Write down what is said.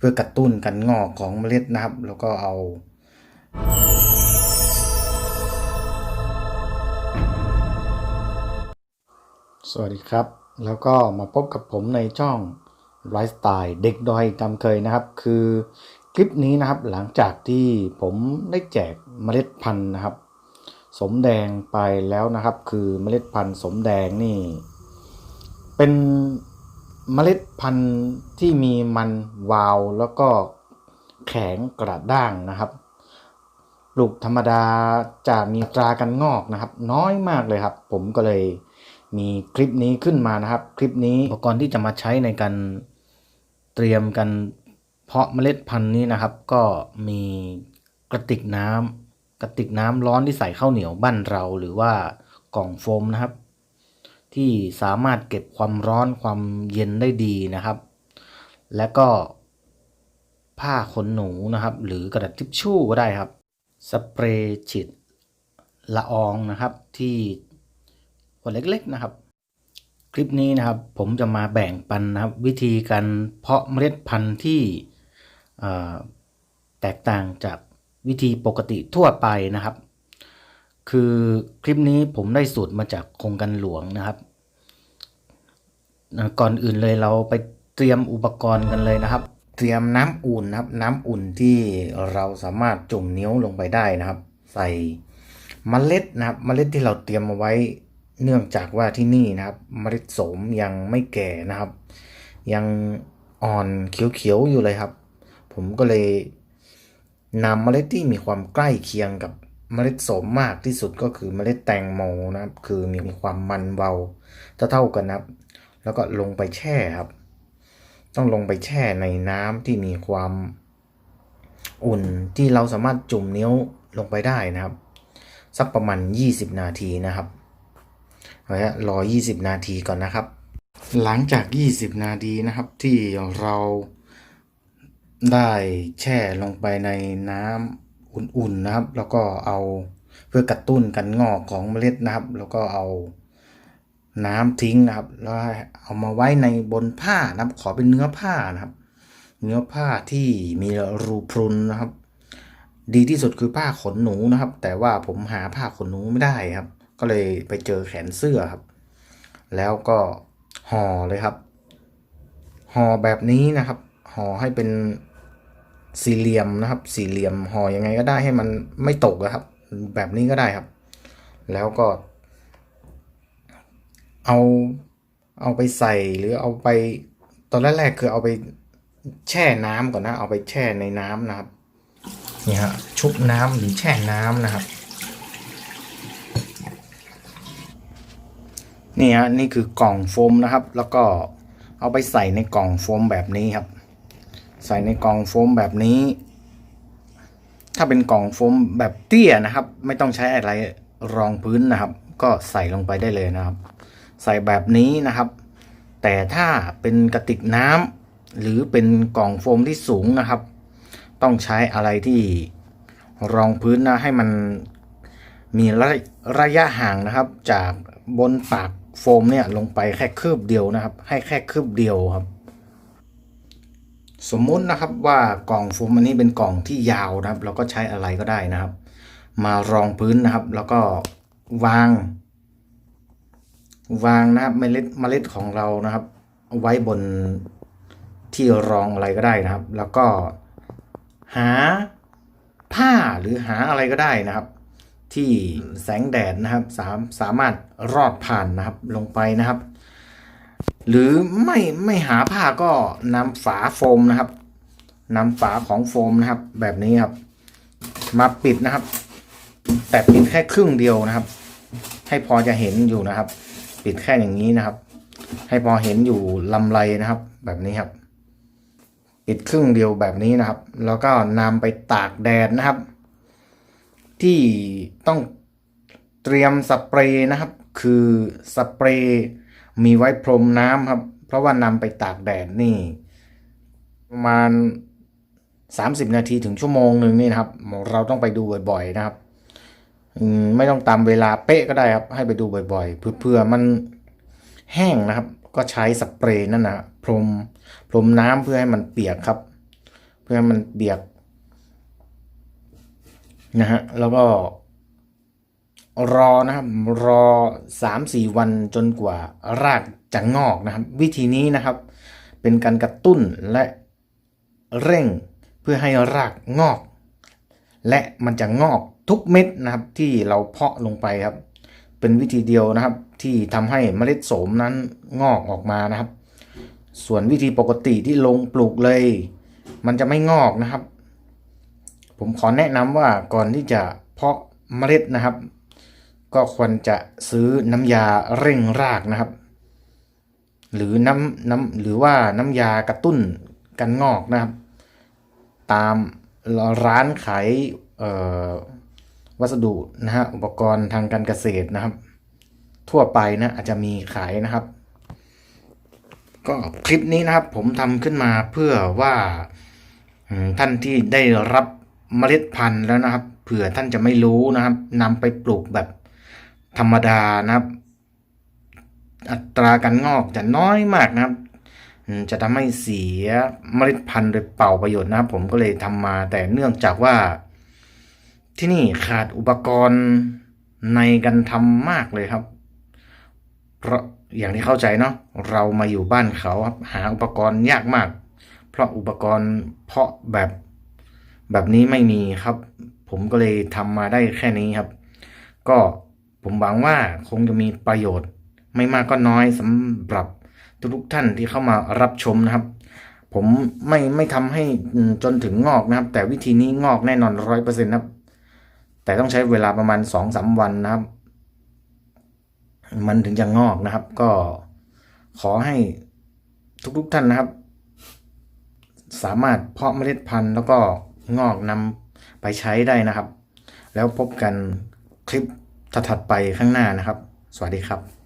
เพื่อกระตุ้นการงอกของเมล็ดนะครับ แล้วก็เอาสวัสดีครับ แล้วก็มาพบกับผมในช่องไลฟ์สไตล์เด็กดอยตามเคยนะครับ คือคลิปนี้นะครับหลังจากที่ผมได้แจกเมล็ดพันธุ์นะครับ สมแดงไปแล้วนะครับ คือเมล็ดพันธุ์สมแดงนี่ เป็น เมล็ดพันธุ์ที่มีมันวาวแล้วก็แข็งกระด้างนะครับปลูกธรรมดาจะมีตรากันงอกนะครับ น้อยมากเลยครับ ผมก็เลยมีคลิปนี้ขึ้นมานะครับ คลิปนี้อุปกรณ์ที่จะมาใช้ในการเตรียมกันเพาะเมล็ดพันธุ์นี้นะครับ ก็มีกระติกน้ำกระติกน้ำร้อนที่ใส่ข้าวเหนียวบ้านเรา หรือว่ากล่องโฟมนะครับ ที่สามารถเก็บความร้อนความเย็นได้ดีนะครับ และก็ผ้าขนหนูนะครับ หรือกระดาษทิชชู่ก็ได้ครับ สเปรย์ฉีดละอองนะครับที่ขวดเล็กๆนะครับ คลิปนี้นะครับผมจะมาแบ่งปันนะครับ วิธีการเพาะเมล็ดพันธุ์ที่แตกต่างจากวิธีปกติทั่วไปนะครับ คือคลิปนี้ผมได้สูตรมาจากโครงการหลวงนะครับ ก่อนอื่นเลยเราไปเตรียมอุปกรณ์กันเลยนะครับ เตรียมน้ำอุ่นนะครับ น้ำอุ่นที่เราสามารถจุ่มนิ้วลงไปได้นะครับ ใส่เมล็ดนะครับเมล็ดที่เราเตรียมเอาไว้เนื่องจากว่าที่นี่นะครับเมล็ดสมยังไม่แก่นะครับ ยังอ่อนเขียวๆอยู่เลยครับ ผมก็เลยนำเมล็ดที่มีความใกล้เคียงกับ เมล็ดโสมมากที่สุดก็คือเมล็ดแตงโมนะครับ คือมีความมันเบาเท่ากันนะครับ แล้วก็ลงไปแช่ครับ ต้องลงไปแช่ในน้ำที่มีความอุ่นที่เราสามารถจุ่มนิ้วลงไปได้นะครับ สักประมาณ 20 นาทีนะครับเอาละรอ 20 นาทีก่อนนะครับ หลังจาก 20 นาทีนะครับที่เราได้แช่ลงไปในน้ำ อุ่นๆนะครับ แล้วก็เอาเพื่อกระตุ้นการงอกของเมล็ดนะครับ แล้วก็เอาน้ำทิ้งนะครับ แล้วเอามาไว้ในบนผ้านะครับ ขอเป็นเนื้อผ้านะครับ เนื้อผ้าที่มีรูพรุนนะครับ ดีที่สุดคือผ้าขนหนูนะครับ แต่ว่าผมหาผ้าขนหนูไม่ได้ครับ ก็เลยไปเจอแขนเสื้อครับ แล้วก็ห่อเลยครับ ห่อแบบนี้นะครับ ห่อให้เป็น สี่เหลี่ยมนะครับ สี่เหลี่ยมห่อยังไงก็ได้ให้มันไม่ตกนะครับ แบบนี้ก็ได้ครับ แล้วก็ เอาเอาไปใส่หรือเอาไป ตอนแรกๆคือเอาไปแช่น้ำก่อนนะ เอาไปแช่ในน้ำนะครับนี่ฮะชุบน้ำหรือแช่น้ำนะครับ นี่ฮะนี่คือกล่องโฟมนะครับ แล้วก็เอาไปใส่ในกล่องโฟมแบบนี้ครับ ใส่ในกล่องโฟมแบบนี้ ถ้าเป็นกล่องโฟมแบบเตี้ยนะครับ ไม่ต้องใช้อะไรรองพื้นนะครับ ก็ใส่ลงไปได้เลยนะครับ ใส่แบบนี้นะครับ แต่ถ้าเป็นกระติกน้ำหรือเป็นกล่องโฟมที่สูงนะครับ ต้องใช้อะไรที่รองพื้นนะให้มันมีระระยะห่างนะครับ จากบนปากโฟมเนี่ยลงไปแค่คืบเดียวนะครับ ให้แค่คืบเดียวครับ สมมุตินะครับว่ากล่องโฟมอันนี้เป็นกล่องที่ยาวนะครับ เราก็ใช้อะไรก็ได้นะครับ มารองพื้นนะครับ แล้วก็วาง วางนะครับเมล็ดเมล็ดของเรานะครับ ไว้บนที่รองอะไรก็ได้นะครับ แล้วก็หาผ้าหรือหาอะไรก็ได้นะครับ ที่แสงแดดนะครับ สามสามารถรอดผ่านนะครับลงไปนะครับ หรือไม่ไม่หาผ้าก็นำฝาโฟมนะครับนำฝาของโฟมนะครับ แบบนี้ครับ มาปิดนะครับ แต่ปิดแค่ครึ่งเดียวนะครับ ให้พอจะเห็นอยู่นะครับ ปิดแค่อย่างนี้นะครับ ให้พอเห็นอยู่ลำไรนะครับ แบบนี้ครับ ปิดครึ่งเดียวแบบนี้นะครับ แล้วก็นำไปตากแดดนะครับ ที่ต้องเตรียมสเปรย์นะครับ คือสเปรย์ มีไว้พรมน้ำครับ เพราะว่านำไปตากแดดนี่ ประมาณ 30 นาทีถึงชั่วโมงหนึ่งนี่นะครับ เราต้องไปดูบ่อยๆนะครับไม่ต้องตามเวลาเป๊ะก็ได้ครับ ให้ไปดูบ่อยๆเพื่อเพื่อมันแห้งนะครับ ก็ใช้สเปรย์นั่นนะพรมพรมน้ำเพื่อให้มันเปียกครับ เพื่อให้มันเบียกนะฮะแล้วก็ รอนะครับรอสามสี่วันจนกว่ารากจะงอกนะครับ วิธีนี้นะครับเป็นการกระตุ้นและเร่งเพื่อให้รากงอก และมันจะงอกทุกเม็ดนะครับที่เราเพาะลงไปครับ เป็นวิธีเดียวนะครับที่ทำให้เมล็ดโสมนั้นงอกออกมานะครับ ส่วนวิธีปกติที่ลงปลูกเลย มันจะไม่งอกนะครับ ผมขอแนะนำว่าก่อนที่จะเพาะเมล็ดนะครับ ก็ควรจะซื้อน้ำยาเร่งรากนะครับ หรือน้ำน้ำหรือว่าน้ำยากระตุ้นกันงอกนะครับ ตามร้านขายวัสดุนะฮะอุปกรณ์ทางการเกษตรนะครับ ทั่วไปนะอาจจะมีขายนะครับ ก็คลิปนี้นะครับผมทำขึ้นมาเพื่อว่าท่านที่ได้รับเมล็ดพันธุ์แล้วนะครับ เผื่อท่านจะไม่รู้นะครับนำไปปลูกแบบ ธรรมดานะครับ อัตราการงอกจะน้อยมากนะครับ จะทำให้เสียเมล็ดพันธุ์โดยเป่าประโยชน์นะครับ ผมก็เลยทำมา แต่เนื่องจากว่าที่นี่ขาดอุปกรณ์ในการทำมากเลยครับ เพราะอย่างที่เข้าใจเนาะเรามาอยู่บ้านเขาครับหาอุปกรณ์ยากมาก เพราะอุปกรณ์เพาะแบบแบบนี้ไม่มีครับ ผมก็เลยทำมาได้แค่นี้ครับ ก็ ผมหวังว่าคงจะมีประโยชน์ ไม่มากก็น้อยสำหรับทุกท่านที่เข้ามารับชมนะครับ ผมไม่ไม่ทำให้จนถึงงอกนะครับ แต่วิธีนี้งอกแน่นอนร้อยเปอร์เซ็นต์ครับ แต่ต้องใช้เวลาประมาณสองสามวันนะครับ มันถึงจะงอกนะครับ ก็ขอให้ทุกๆท่านนะครับ สามารถเพาะเมล็ดพันธุ์แล้วก็งอกนำไปใช้ได้นะครับ แล้วพบกันคลิป ถัดๆไปข้างหน้านะครับ สวัสดีครับ